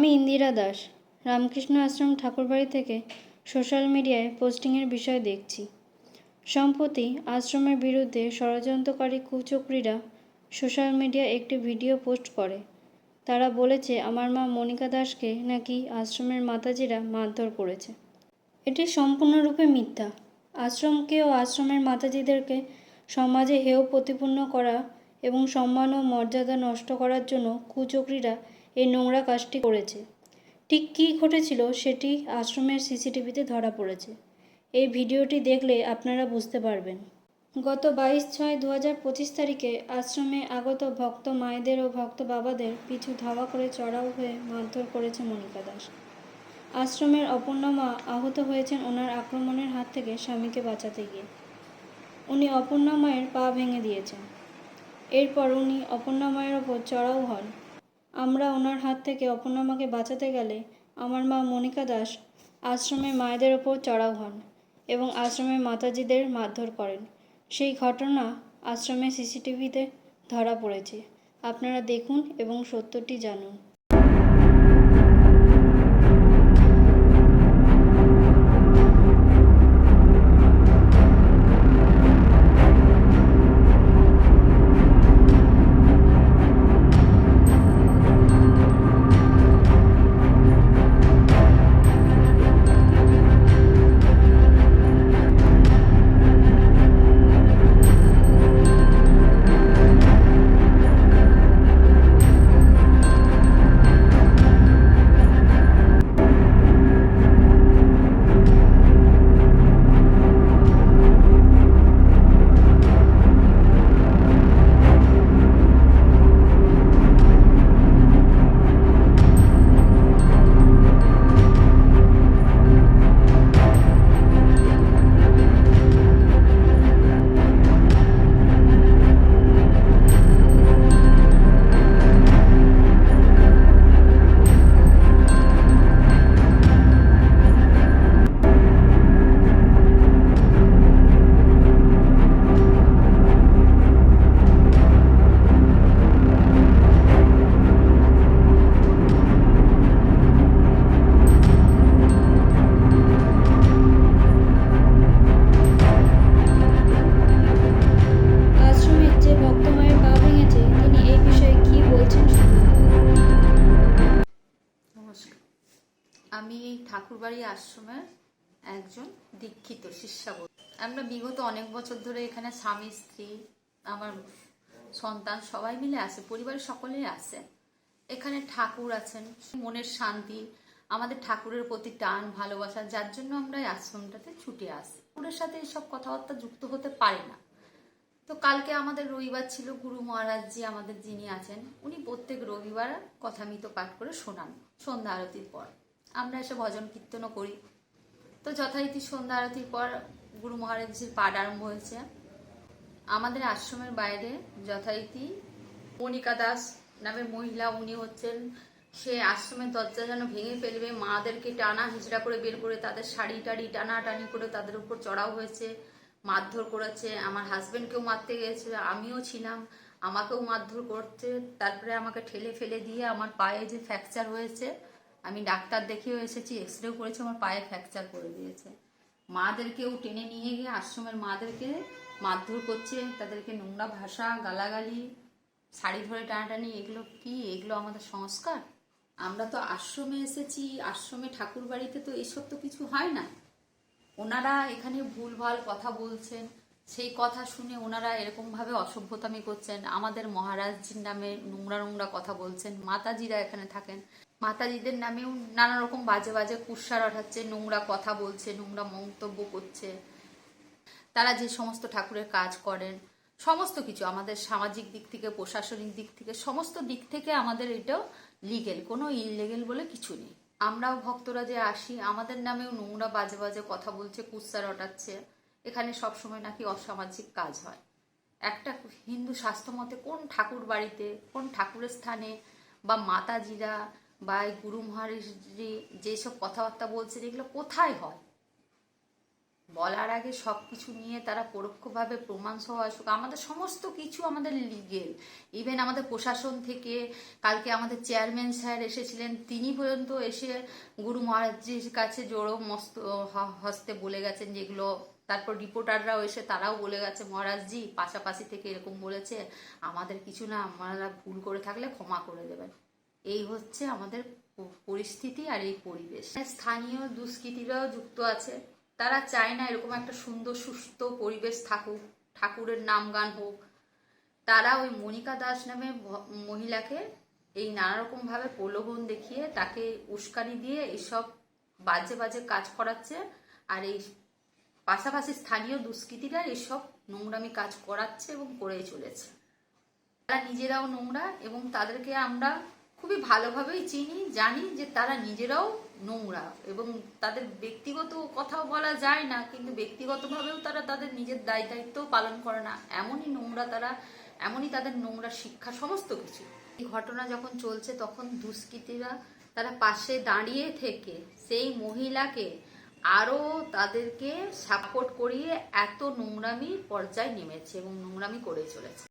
আমি ইন্দিরা দাস, রামকৃষ্ণ আশ্রম ঠাকুরবাড়ি থেকে সোশ্যাল মিডিয়ায় পোস্টিংয়ের বিষয় দেখছি। সম্প্রতি আশ্রমের বিরুদ্ধে ষড়যন্ত্রকারী কুচক্রীরা সোশ্যাল মিডিয়ায় একটি ভিডিও পোস্ট করে। তারা বলেছে, আমার মা মনিকা দাসকে নাকি আশ্রমের মাতাজিরা মারধর করেছে। এটি সম্পূর্ণরূপে মিথ্যা। আশ্রমকে ও আশ্রমের মাতাজিদেরকে সমাজে হেয় প্রতিপন্ন করা এবং সম্মান ও মর্যাদা নষ্ট করার জন্য কুচক্রীরা এই নোংরা কাজটি করেছে। ঠিক কী ঘটেছিল সেটি আশ্রমের সিসিটিভিতে ধরা পড়েছে। এই ভিডিওটি দেখলে আপনারা বুঝতে পারবেন। গত বাইশ ছয় দু হাজার পঁচিশ তারিখে আশ্রমে আগত ভক্ত মায়েদের ও ভক্ত বাবাদের পিছু ধাওয়া করে চড়াও হয়ে মারধর করেছে মনিকা দাস। আশ্রমের অপর্ণা মা আহত হয়েছেন ওনার আক্রমণের হাত থেকে স্বামীকে বাঁচাতে গিয়ে। উনি অপর্ণা মায়ের পা ভেঙে দিয়েছেন। এরপর উনি অপর্ণা মায়ের ওপর চড়াও হন। আমরা ওনার হাত থেকে অপর্ণামাকে বাঁচাতে গেলে আমার মা মনিকা দাস আশ্রমে মায়েদের ওপর চড়াও হন এবং আশ্রমে মাতাজিদের মারধর করেন। সেই ঘটনা আশ্রমে সিসিটিভিতে ধরা পড়েছে। আপনারা দেখুন এবং সত্যটি জানুন। ঠাকুরবাড়ি আশ্রমের একজন দীক্ষিত শিষ্যাবত আমরা বিগত অনেক বছর ধরে এখানে স্বামী, স্ত্রী, আমার সন্তান সবাই মিলে আসে পরিবারের সকলেই আসে এখানে ঠাকুর আছেন, মনের শান্তি, আমাদের ঠাকুরের প্রতি টান, ভালোবাসা, যার জন্য আমরা এই আশ্রমটাতে ছুটে আসি। ঠাকুরের সাথে এইসব কথাবার্তা যুক্ত হতে পারে না। তো কালকে আমাদের রবিবার ছিল, গুরু মহারাজজি আমাদের যিনি আছেন, উনি প্রত্যেক রবিবার কথামিত পাঠ করে শোনান, সন্ধ্যা আরতির পর। আমরা এসে ভজন কীর্তনও করি। তো যথারীতি সন্ধ্যা আরতির পর গুরু মহারাজজির পাঠ আরম্ভ হয়েছে, আমাদের আশ্রমের বাইরে যথারীতি মনিকা দাস নামের মহিলা উনি হচ্ছেন। সে আশ্রমের দরজা যেন ভেঙে ফেলবে, মাদেরকে টানা হিজড়া করে বের করে তাদের শাড়ি টাড়ি টানা টানি করে তাদের উপর চড়াও হয়েছে, মারধর করেছে। আমার হাজব্যান্ডকেও মারতে গেছে, আমিও ছিলাম। আমাকেও মারধর করছে তারপরে আমাকে ঠেলে ফেলে দিয়ে আমার পায়ে যে ফ্র্যাকচার হয়েছে আমি ডাক্তার দেখিয়েও এসেছি এক্স রেও করেছি, আমার পায়ে ফ্র্যাকচার করে দিয়েছে। মাদেরকেও টেনে নিয়ে গিয়ে আশ্রমের মাদেরকে মারধর করছে, তাদেরকে নোংরা ভাষা, গালাগালি, শাড়ি ধরে টানাটানি, এগুলো কি? এগুলো আমাদের সংস্কার? আমরা তো আশ্রমে এসেছি, আশ্রমে ঠাকুর বাড়িতে তো এসব তো কিছু হয় না। ওনারা এখানে ভুলভাল কথা বলছেন। সেই কথা শুনে ওনারা এরকমভাবে অসভ্যতামি করছেন। আমাদের মহারাজজির নামে নোংরা নোংরা কথা বলছেন। মাতাজিরা এখানে থাকেন। মাতাজিদের নামেও নানা রকম বাজে বাজে কুৎসার ওঠাচ্ছে, নোংরা কথা বলছে, নোংরা মন্তব্য করছে। তারা যে সমস্ত ঠাকুরের কাজ করেন, সমস্ত কিছু আমাদের সামাজিক দিক থেকে, প্রশাসনিক দিক থেকে, সমস্ত দিক থেকে আমাদের এটাও লিগেল কোনো ইললিগেল বলে কিছু নেই। আমরাও ভক্তরা যে আসি, আমাদের নামেও নোংরা বাজে বাজে কথা বলছে কুৎসা রটাচ্ছে এখানে সবসময় নাকি অসামাজিক কাজ হয়। একটা হিন্দু শাস্ত্র মতে, কোন ঠাকুর বাড়িতে, কোন ঠাকুরের স্থানে বা মাতাজিরা বা এই গুরু মহারাজজি যেসব কথাবার্তা বলছেন, এগুলো কোথায় হয়? বলার আগে সব কিছু নিয়ে তারা পরোক্ষভাবে প্রমাণ সহ আসুক। আমাদের সমস্ত কিছু আমাদের লিগেল ইভেন আমাদের প্রশাসন থেকে কালকে আমাদের চেয়ারম্যান স্যার এসেছিলেন, তিনি পর্যন্ত এসে গুরু মহারাজজির কাছে জোড়ো মস্ত, হস্তে বলে গেছেন যেগুলো তারপর রিপোর্টাররাও এসে তারাও বলে গেছে, মহারাজজি, পাশাপাশি থেকে এরকম বলেছে, আমাদের কিছু না, আমরা ভুল করে থাকলে ক্ষমা করে দেবেন। এই হচ্ছে আমাদের পরিস্থিতি আর এই পরিবেশ। স্থানীয় দুষ্কৃতীরাও যুক্ত আছে। তারা চায় না এরকম একটা সুন্দর, সুস্থ পরিবেশ থাকুক, ঠাকুরের নাম গান হোক। তারা ওই মনিকা দাস নামে মহিলাকে এই নানা রকম প্রলোভন দেখিয়ে তাকে উস্কানি দিয়ে এইসব বাজে বাজে কাজ করাচ্ছে। আর এই পাশাপাশি স্থানীয় দুষ্কৃতীরা এসব নোংরামি কাজ করাচ্ছে এবং করেই চলেছে। তারা নিজেরাও নোংরা এবং তাদেরকে আমরা খুবই ভালোভাবেই চিনি, জানি যে তারা নিজেরাও নোংরা এবং তাদের ব্যক্তিগত কথাও বলা যায় না, কিন্তু ব্যক্তিগতভাবেও তারা তাদের নিজের দায় দায়িত্বও পালন করে না। এমনই নোংরা তারা, এমনই তাদের নোংরা শিক্ষা, সমস্ত কিছু। এই ঘটনা যখন চলছে, তখন দুষ্কৃতীরা তারা পাশে দাঁড়িয়ে থেকে সেই মহিলাকে আরও তাদেরকে সাপোর্ট করিয়ে এত নোংরামি পর্যায়ে নেমেছে এবং নোংরামি করে চলেছে।